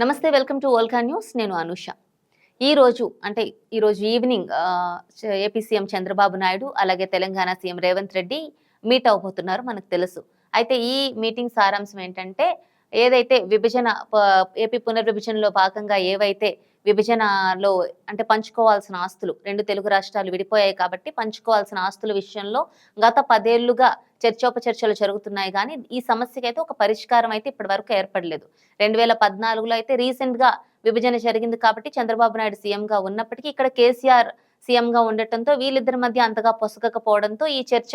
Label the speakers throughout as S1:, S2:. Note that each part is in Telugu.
S1: నమస్తే వెల్కమ్ టు ఓల్కా న్యూస్. నేను అనుష. ఈ రోజు అంటే ఈరోజు evening AP CM Chandrababu Naidu అలాగే తెలంగాణ సీఎం రేవంత్ రెడ్డి మీట్ అవబోతున్నారు మనకు తెలుసు. అయితే ఈ మీటింగ్ సారాంశం ఏంటంటే ఏదైతే విభజన ప- ఏపీ పునర్విభజనలో భాగంగా ఏవైతే విభజనలో అంటే పంచుకోవాల్సిన ఆస్తులు. రెండు తెలుగు రాష్ట్రాలు విడిపోయాయి కాబట్టి పంచుకోవాల్సిన ఆస్తుల విషయంలో గత పదేళ్ళుగా చర్చోపచర్చలు జరుగుతున్నాయి కానీ ఈ సమస్యకైతే ఒక పరిష్కారం అయితే ఇప్పటి వరకు ఏర్పడలేదు. రెండు వేల పద్నాలుగులో అయితే రీసెంట్గా విభజన జరిగింది కాబట్టి చంద్రబాబు నాయుడు సీఎంగా ఉన్నప్పటికీ ఇక్కడ కేసీఆర్ సీఎంగా ఉండటంతో వీళ్ళిద్దరి మధ్య అంతగా పొసగకపోవడంతో ఈ చర్చ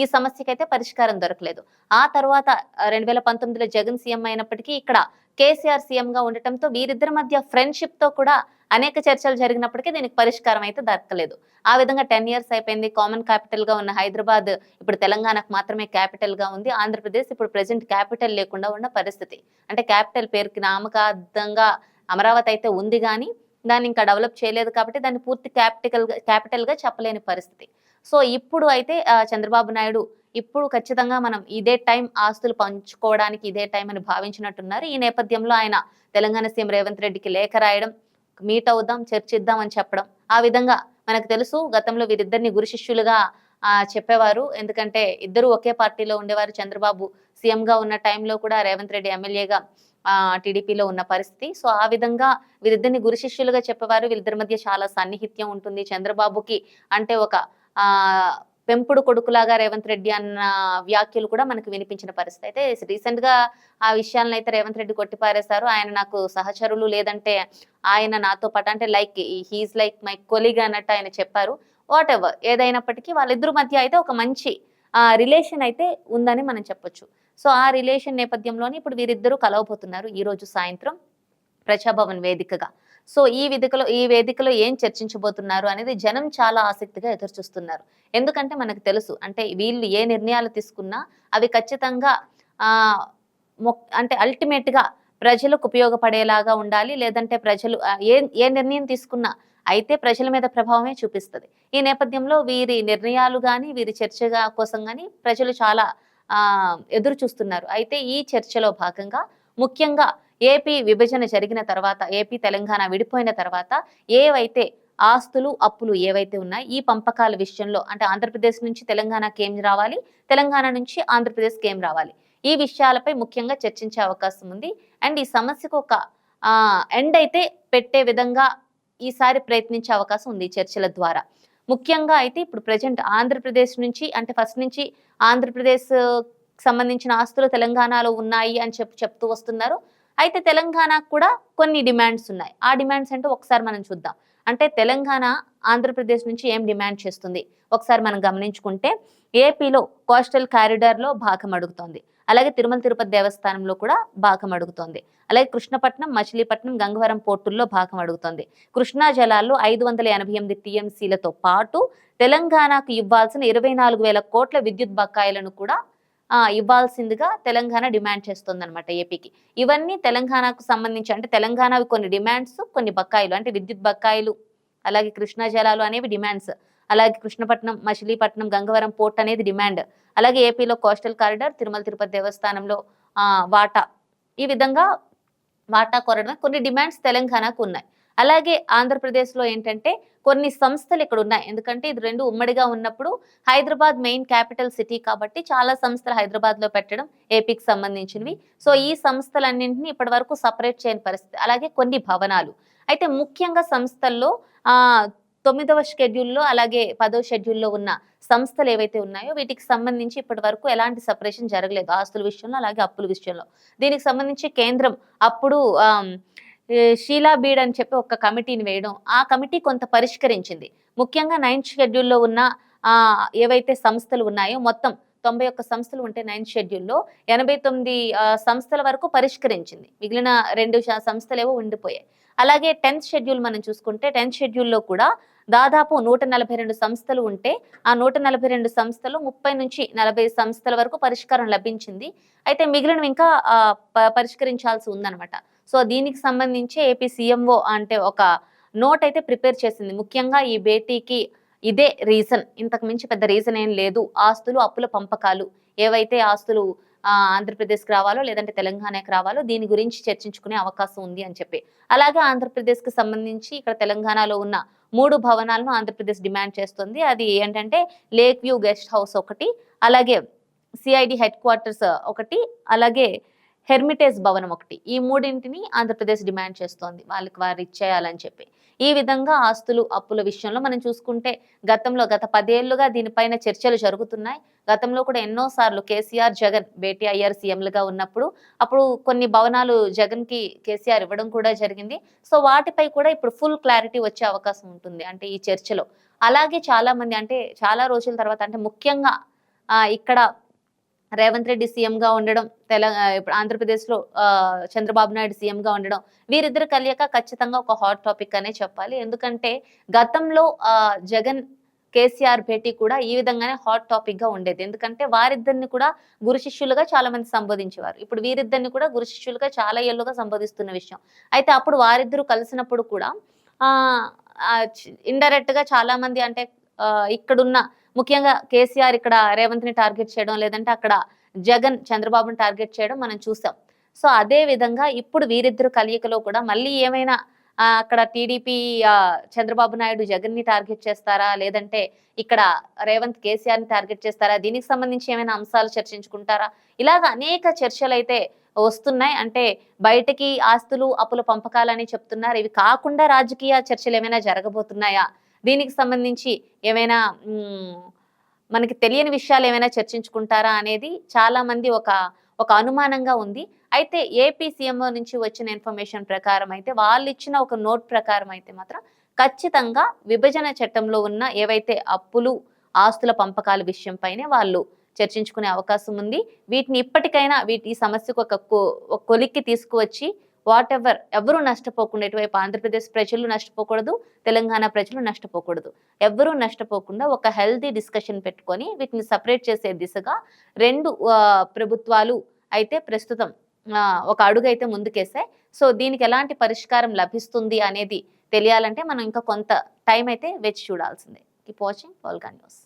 S1: ఈ సమస్యకైతే పరిష్కారం దొరకలేదు. ఆ తర్వాత రెండు వేల పంతొమ్మిదిలో జగన్ సీఎం అయినప్పటికీ ఇక్కడ కేసీఆర్ సీఎం గా ఉండటంతో వీరిద్దరి మధ్య ఫ్రెండ్షిప్తో కూడా అనేక చర్చలు జరిగినప్పటికీ దీనికి పరిష్కారం అయితే దక్కలేదు. ఆ విధంగా టెన్ ఇయర్స్ అయిపోయింది. కామన్ క్యాపిటల్గా ఉన్న హైదరాబాద్ ఇప్పుడు తెలంగాణకు మాత్రమే క్యాపిటల్గా ఉంది. ఆంధ్రప్రదేశ్ ఇప్పుడు ప్రెసెంట్ క్యాపిటల్ లేకుండా ఉన్న పరిస్థితి. అంటే క్యాపిటల్ పేరుకి నామకార్థంగా అమరావతి అయితే ఉంది కానీ దాన్ని ఇంకా డెవలప్ చేయలేదు కాబట్టి దాన్ని పూర్తి క్యాపిటల్ క్యాపిటల్గా చెప్పలేని పరిస్థితి. సో ఇప్పుడు అయితే చంద్రబాబు నాయుడు ఇప్పుడు ఖచ్చితంగా మనం ఇదే టైం ఆస్తులు పంచుకోవడానికి ఇదే టైం అని భావించినట్టున్నారు. ఈ నేపథ్యంలో ఆయన తెలంగాణ సీఎం రేవంత్ రెడ్డికి లేఖ రాయడం మీట్ అవుదాం చర్చిద్దాం అని చెప్పడం ఆ విధంగా మనకు తెలుసు గతంలో వీరిద్దరిని గురు శిష్యులుగా చెప్పేవారు. ఎందుకంటే ఇద్దరు ఒకే పార్టీలో ఉండేవారు. చంద్రబాబు సీఎంగా ఉన్న టైంలో కూడా రేవంత్ రెడ్డి ఎమ్మెల్యేగా టీడీపీలో ఉన్న పరిస్థితి. సో ఆ విధంగా వీరిద్దరిని గురు శిష్యులుగా చెప్పేవారు. వీరిద్దరి మధ్య చాలా సన్నిహిత్యం ఉంటుంది. చంద్రబాబుకి అంటే ఒక పెంపుడు కొడుకులాగా రేవంత్ రెడ్డి అన్న వ్యాఖ్యలు కూడా మనకు వినిపించిన పరిస్థితి అయితే రీసెంట్గా ఆ విషయాలను అయితే రేవంత్ రెడ్డి కొట్టిపారేశారు. ఆయన నాకు సహచరులు లేదంటే ఆయన నాతో పాటు అంటే like he's like my colleague అన్నట్టు ఆయన చెప్పారు. వాట్ ఎవర్ ఏదైనప్పటికీ వాళ్ళిద్దరి మధ్య అయితే ఒక మంచి రిలేషన్ అయితే ఉందని మనం చెప్పొచ్చు. సో ఆ రిలేషన్ నేపథ్యంలోనే ఇప్పుడు వీరిద్దరూ కలవబోతున్నారు ఈ రోజు సాయంత్రం ప్రజాభవన్ వేదికగా. సో ఈ వేదికలో ఈ వేదికలో ఏం చర్చించబోతున్నారు అనేది జనం చాలా ఆసక్తిగా ఎదురుచూస్తున్నారు. ఎందుకంటే మనకు తెలుసు అంటే వీళ్ళు ఏ నిర్ణయాలు తీసుకున్నా అవి ఖచ్చితంగా మొక్- అంటే అల్టిమేట్గా ప్రజలకు ఉపయోగపడేలాగా ఉండాలి లేదంటే ప్రజలు ఏ ఏ నిర్ణయం తీసుకున్నా అయితే ప్రజల మీద ప్రభావమే చూపిస్తుంది. ఈ నేపథ్యంలో వీరి నిర్ణయాలు కానీ వీరి చర్చగా కోసం కానీ ప్రజలు చాలా ఎదురు చూస్తున్నారు అయితే ఈ చర్చలో భాగంగా ముఖ్యంగా ఏపీ విభజన జరిగిన తర్వాత ఏపీ తెలంగాణ విడిపోయిన తర్వాత ఏవైతే ఆస్తులు అప్పులు ఏవైతే ఉన్నాయి ఈ పంపకాల విషయంలో అంటే ఆంధ్రప్రదేశ్ నుంచి తెలంగాణకి ఏం రావాలి? తెలంగాణ నుంచి ఆంధ్రప్రదేశ్కి ఏం రావాలి? ఈ విషయాలపై ముఖ్యంగా చర్చించే అవకాశం ఉంది. అండ్ ఈ సమస్యకు ఒక ఎండ్ అయితే పెట్టే విధంగా ఈసారి ప్రయత్నించే అవకాశం ఉంది చర్చల ద్వారా. ముఖ్యంగా అయితే ఇప్పుడు ప్రజెంట్ ఆంధ్రప్రదేశ్ నుంచి అంటే ఫస్ట్ నుంచి ఆంధ్రప్రదేశ్ సంబంధించిన ఆస్తులు తెలంగాణలో ఉన్నాయి అని చెప్పి చెప్తూ వస్తున్నారు. అయితే తెలంగాణకు కూడా కొన్ని డిమాండ్స్ ఉన్నాయి. ఆ డిమాండ్స్ అంటే ఒకసారి మనం చూద్దాం. అంటే తెలంగాణ ఆంధ్రప్రదేశ్ నుంచి ఏం డిమాండ్ చేస్తుంది? ఒకసారి మనం గమనించుకుంటే ఏపీలో కోస్టల్ కారిడార్లో భాగం అడుగుతోంది. అలాగే తిరుమల తిరుపతి దేవస్థానంలో కూడా భాగం అడుగుతోంది. అలాగే కృష్ణపట్నం మచిలీపట్నం గంగవరం పోర్టుల్లో భాగం అడుగుతోంది. కృష్ణా జలాల్లో ఐదు వందల ఎనభై ఎనిమిది టీఎంసీలతో పాటు తెలంగాణకు ఇవ్వాల్సిన ఇరవై నాలుగు వేల కోట్ల విద్యుత్ బకాయిలను కూడా ఇవ్వాల్సిందిగా తెలంగాణ డిమాండ్ చేస్తుందనమాట ఏపీకి. ఇవన్నీ తెలంగాణకు సంబంధించి అంటే తెలంగాణవి కొన్ని డిమాండ్స్ కొన్ని బకాయిలు అంటే విద్యుత్ బకాయిలు అలాగే కృష్ణా జలాలు అనేవి డిమాండ్స్ అలాగే కృష్ణపట్నం మచిలీపట్నం గంగవరం పోర్ట్ అనేది డిమాండ్ అలాగే ఏపీలో కోస్టల్ కారిడార్ తిరుమల తిరుపతి దేవస్థానంలో వాటా. ఈ విధంగా వాటా కొరడమే కొన్ని డిమాండ్స్ తెలంగాణకు ఉన్నాయి. అలాగే ఆంధ్రప్రదేశ్లో ఏంటంటే కొన్ని సంస్థలు ఇక్కడ ఉన్నాయి. ఎందుకంటే ఇది రెండు ఉమ్మడిగా ఉన్నప్పుడు హైదరాబాద్ మెయిన్ క్యాపిటల్ సిటీ కాబట్టి చాలా సంస్థలు హైదరాబాద్లో పెట్టడం ఏపీకి సంబంధించినవి. సో ఈ సంస్థలన్నింటినీ ఇప్పటి వరకు సపరేట్ చేయని పరిస్థితి. అలాగే కొన్ని భవనాలు. అయితే ముఖ్యంగా సంస్థల్లో తొమ్మిదవ షెడ్యూల్లో అలాగే పదవ షెడ్యూల్లో ఉన్న సంస్థలు ఏవైతే ఉన్నాయో వీటికి సంబంధించి ఇప్పటి వరకు ఎలాంటి సపరేషన్ జరగలేదు. ఆస్తుల విషయంలో అలాగే అప్పుల విషయంలో. దీనికి సంబంధించి కేంద్రం అప్పుడు షీలా బీడ్ అని చెప్పి ఒక కమిటీని వేయడం. ఆ కమిటీ కొంత పరిష్కరించింది. ముఖ్యంగా నైన్త్ షెడ్యూల్లో ఉన్న ఏవైతే సంస్థలు ఉన్నాయో మొత్తం తొంభై ఒక్క సంస్థలు ఉంటే నైన్త్ షెడ్యూల్లో ఎనభై తొమ్మిది సంస్థల వరకు పరిష్కరించింది. మిగిలిన రెండు సంస్థలేవో ఉండిపోయాయి. అలాగే టెన్త్ షెడ్యూల్ మనం చూసుకుంటే టెన్త్ షెడ్యూల్లో కూడా దాదాపు నూట నలభై రెండు సంస్థలు ఉంటే ఆ నూట నలభై రెండు సంస్థలు ముప్పై నుంచి నలభై సంస్థల వరకు పరిష్కారం లభించింది. అయితే మిగిలినవి ఇంకా ప- పరిష్కరించాల్సి ఉందన్నమాట. సో దీనికి సంబంధించి ఏపీ సీఎంఓ అంటే ఒక నోట్ అయితే ప్రిపేర్ చేసింది. ముఖ్యంగా ఈ భేటీకి ఇదే రీజన్. ఇంతకు మించి పెద్ద రీజన్ ఏం లేదు. ఆస్తులు అప్పుల పంపకాలు ఏవైతే ఆస్తులు ఆంధ్రప్రదేశ్కి రావాలో లేదంటే తెలంగాణకి రావాలో దీని గురించి చర్చించుకునే అవకాశం ఉంది అని చెప్పి. అలాగే ఆంధ్రప్రదేశ్కి సంబంధించి ఇక్కడ తెలంగాణలో ఉన్న మూడు భవనాలను ఆంధ్రప్రదేశ్ డిమాండ్ చేస్తుంది. అది ఏంటంటే లేక్ వ్యూ గెస్ట్ హౌస్ ఒకటి అలాగే సిఐడి హెడ్ క్వార్టర్స్ ఒకటి అలాగే హెర్మిటేజ్ భవనం ఒకటి. ఈ మూడింటిని ఆంధ్రప్రదేశ్ డిమాండ్ చేస్తోంది. వాళ్ళకి వారు ఇచ్చేయాలని చెప్పి. ఈ విధంగా ఆస్తులు అప్పుల విషయంలో మనం చూసుకుంటే గతంలో గత పదేళ్ళుగా దీనిపైన చర్చలు జరుగుతున్నాయి. గతంలో కూడా ఎన్నోసార్లు కేసీఆర్ జగన్ భేటీ అయ్యారు సీఎంలుగా ఉన్నప్పుడు. అప్పుడు కొన్ని భవనాలు జగన్కి కేసీఆర్ ఇవ్వడం కూడా జరిగింది. సో వాటిపై కూడా ఇప్పుడు ఫుల్ క్లారిటీ వచ్చే అవకాశం ఉంటుంది అంటే ఈ చర్చలో. అలాగే చాలామంది అంటే చాలా రోజుల తర్వాత అంటే ముఖ్యంగా ఇక్కడ రేవంత్ రెడ్డి సీఎంగా ఉండడం తెలంగాణ ఇప్పుడు ఆంధ్రప్రదేశ్లో చంద్రబాబు నాయుడు సీఎంగా ఉండడం వీరిద్దరు కలియక ఖచ్చితంగా ఒక హాట్ టాపిక్ అనే చెప్పాలి. ఎందుకంటే గతంలో జగన్ కేసీఆర్ భేటీ కూడా ఈ విధంగానే హాట్ టాపిక్గా ఉండేది. ఎందుకంటే వారిద్దరిని కూడా గురు శిష్యులుగా చాలా మంది సంబోధించేవారు. ఇప్పుడు వీరిద్దరిని కూడా గురు శిష్యులుగా చాలా ఏళ్ళుగా సంబోధిస్తున్న విషయం. అయితే అప్పుడు వారిద్దరూ కలిసినప్పుడు కూడా ఆ ఇండైరెక్ట్గా చాలా మంది అంటే ఇక్కడున్న ముఖ్యంగా కేసీఆర్ ఇక్కడ రేవంత్ని టార్గెట్ చేయడం లేదంటే అక్కడ జగన్ చంద్రబాబుని టార్గెట్ చేయడం మనం చూసాం. సో అదే విధంగా ఇప్పుడు వీరిద్దరు కలయికలో కూడా మళ్ళీ ఏమైనా అక్కడ టీడీపీ చంద్రబాబు నాయుడు జగన్ని టార్గెట్ చేస్తారా? లేదంటే ఇక్కడ రేవంత్ కేసీఆర్ని టార్గెట్ చేస్తారా? దీనికి సంబంధించి ఏమైనా అంశాలు చర్చించుకుంటారా? ఇలాగ అనేక చర్చలు అయితే వస్తున్నాయి. అంటే బయటకి ఆస్తులు అప్పుల పంపకాలని చెప్తున్నారు. ఇవి కాకుండా రాజకీయ చర్చలు ఏమైనా జరగబోతున్నాయా? దీనికి సంబంధించి ఏమైనా మనకి తెలియని విషయాలు ఏమైనా చర్చించుకుంటారా అనేది చాలామంది ఒక ఒక అనుమానంగా ఉంది. అయితే ఏపీ సీఎంఓ నుంచి వచ్చిన ఇన్ఫర్మేషన్ ప్రకారం అయితే వాళ్ళు ఇచ్చిన ఒక నోట్ ప్రకారం అయితే మాత్రం ఖచ్చితంగా విభజన చట్టంలో ఉన్న ఏవైతే అప్పులు ఆస్తుల పంపకాల విషయంపైనే వాళ్ళు చర్చించుకునే అవకాశం ఉంది. వీటిని ఇప్పటికైనా వీటి ఈ సమస్యకు ఒక కొ- ఒక కొలిక్కి తీసుకువచ్చి వాట్ ఎవర్ ఎవరు నష్టపోకుండా ఇటువైపు ఆంధ్రప్రదేశ్ ప్రజలు నష్టపోకూడదు తెలంగాణ ప్రజలు నష్టపోకూడదు. ఎవరూ నష్టపోకుండా ఒక హెల్తీ డిస్కషన్ పెట్టుకొని వీటిని సపరేట్ చేసే దిశగా రెండు ప్రభుత్వాలు అయితే ప్రస్తుతం ఒక అడుగు అయితే ముందుకేసాయి. సో దీనికి ఎలాంటి పరిష్కారం లభిస్తుంది అనేది తెలియాలంటే మనం ఇంకా కొంత టైం అయితే వేచి చూడాల్సిందే. Keep watching పాల్గా news